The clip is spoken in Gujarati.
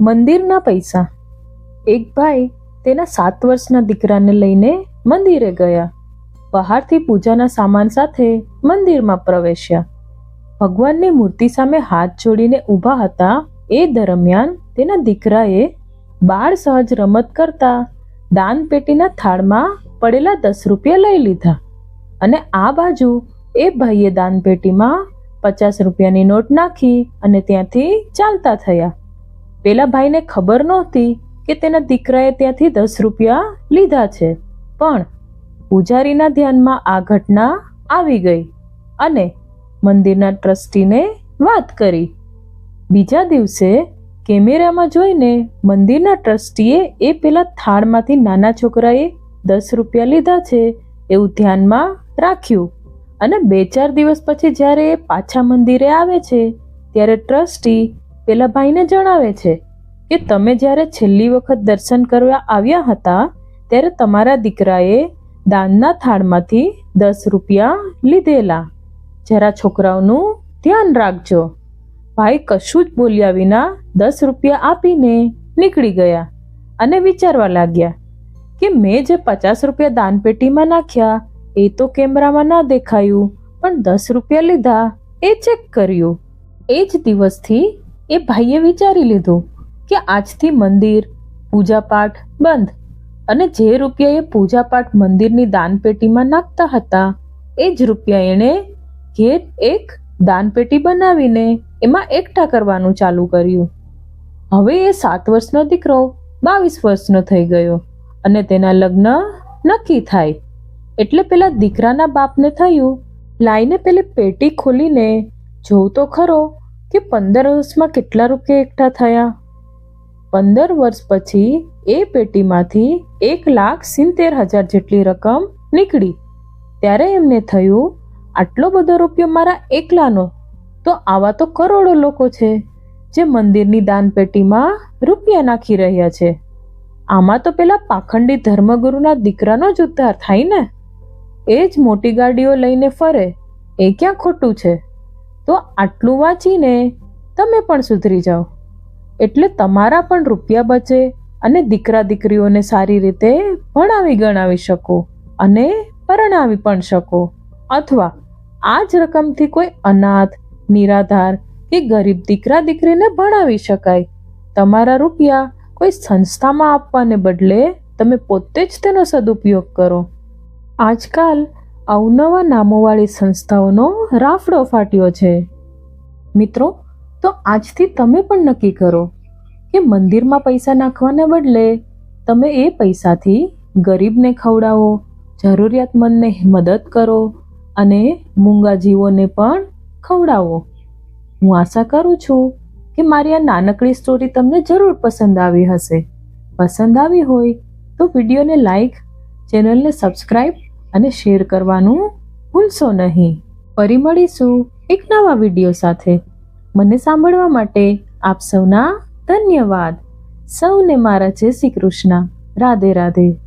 મંદિરના પૈસા. એક ભાઈ તેના સાત વર્ષના દીકરાને લઈને મંદિરે ગયા. બહારથી પૂજાના સામાન સાથે મંદિરમાં પ્રવેશ્યા. ભગવાનની મૂર્તિ સામે હાથ જોડીને ઊભા હતા. એ દરમિયાન તેના દીકરાએ બાળ સહજ રમત કરતા દાન પેટીના થાળમાં પડેલા દસ રૂપિયા લઈ લીધા. અને આ બાજુ એ ભાઈએ દાન પેટીમાં પચાસ રૂપિયાની નોટ નાખી અને ત્યાંથી ચાલતા થયા. પેલા ભાઈને ખબર નહોતી કે તેના દીકરાએ ત્યાંથી દસ રૂપિયા લીધા છે. પણ પૂજારીના ધ્યાનમાં આ ઘટના આવી ગઈ અને મંદિરના ટ્રસ્ટીને વાત કરી. બીજા દિવસે કેમેરામાં જોઈને મંદિરના ટ્રસ્ટીએ એ પેલા થાળમાંથી નાના છોકરાએ દસ રૂપિયા લીધા છે એવું ધ્યાનમાં રાખ્યું અને બે ચાર દિવસ પછી જ્યારે એ પાછા મંદિરે આવે છે, ત્યારે ટ્રસ્ટી પેલા ભાઈને જણાવે છે કે તમે જ્યારે છેલ્લી વખત દર્શન કરવા આવ્યા હતા, ત્યારે તમારા દીકરાએ દાનના થાળમાંથી દસ રૂપિયા લીધેલા. જરા છોકરાઓનું ધ્યાન રાખજો. ભાઈ કશું જ બોલ્યા વિના દસ રૂપિયા આપીને નીકળી ગયા અને વિચારવા લાગ્યા કે મેં જે પચાસ રૂપિયા દાનપેટીમાં નાખ્યા, એ તો કેમેરામાં ના દેખાયું, પણ દસ રૂપિયા લીધા, એ ચેક કર્યું. એ જ દિવસથી એ ભાઈએ વિચારી લીધું કે આજથી મંદિર, પૂજાપાઠ બંધ અને જે રૂપિયા એ પૂજાપાઠ મંદિરની દાનપેટીમાં નાખતા હતા, એ જ રૂપિયા એણે ઘેર એક દાનપેટી બનાવીને એમાં એકઠા કરવાનું ચાલુ કર્યું. હવે એ સાત વર્ષનો દીકરો, બાવીસ વર્ષનો થઈ ગયો અને તેના લગ્ન નક્કી થાય. એટલે પેલા દીકરાના બાપને થયું, લાઈને પેલી પેટી ખોલીને, જોઉં તો ખરો કે પંદર વર્ષમાં કેટલા રૂપિયા એકઠા થયા? પંદર વર્ષ પછી એ પેટીમાંથી એક લાખ સિત્તેર હજાર જેટલી રકમ નીકળી. ત્યારે એમને થયું, આટલો બધો રૂપિયો મારા એકલાનો? તો આવા તો કરોડો લોકો છે, જે મંદિરની દાનપેટીમાં રૂપિયા નાખી રહ્યા છે. આમાં તો પેલા પાખંડી ધર્મગુરુના દીકરાનો જ ઉદ્ધાર થાય ને? એ જ મોટી ગાડીઓ લઈને ફરે. એ ક્યાં ખોટું છે? તો આટલું વાંચીને તમે પણ સુધરી જાઓ. એટલે તમારા પણ રૂપિયા બચે અને દીકરા દીકરીઓને સારી રીતે ભણાવી ગણાવી શકો અને પરણાવી પણ શકો. અથવા આ જ રકમથી કોઈ અનાથ, નિરાધાર કે ગરીબ દીકરા દીકરીને ભણાવી શકાય. તમારા રૂપિયા કોઈ સંસ્થામાં આપવાને બદલે તમે પોતે જ તેનો સદુપયોગ કરો. આજકાલ અવનવા નામોવાળી સંસ્થાઓનો રાફડો ફાટ્યો છે. મિત્રો, તો આજથી તમે પણ નક્કી કરો કે મંદિરમાં પૈસા નાખવાને બદલે તમે એ પૈસાથી ગરીબને ખવડાવો, જરૂરિયાતમંદને મદદ કરો અને મૂંગા જીવોને પણ ખવડાવો. હું આશા કરું છું કે મારી આ નાનકડી સ્ટોરી તમને જરૂર પસંદ આવી હશે. પસંદ આવી હોય તો વિડીયોને લાઈક ચેનલને સબસ્ક્રાઈબ અને શેર કરવાનું ભૂલશો નહીં. ફરી મળીશું એક નવા વીડિયો સાથે. મને સાંભળવા માટે આપ સૌના ધન્યવાદ. સૌને મારા જય શ્રી કૃષ્ણ. રાધે રાધે.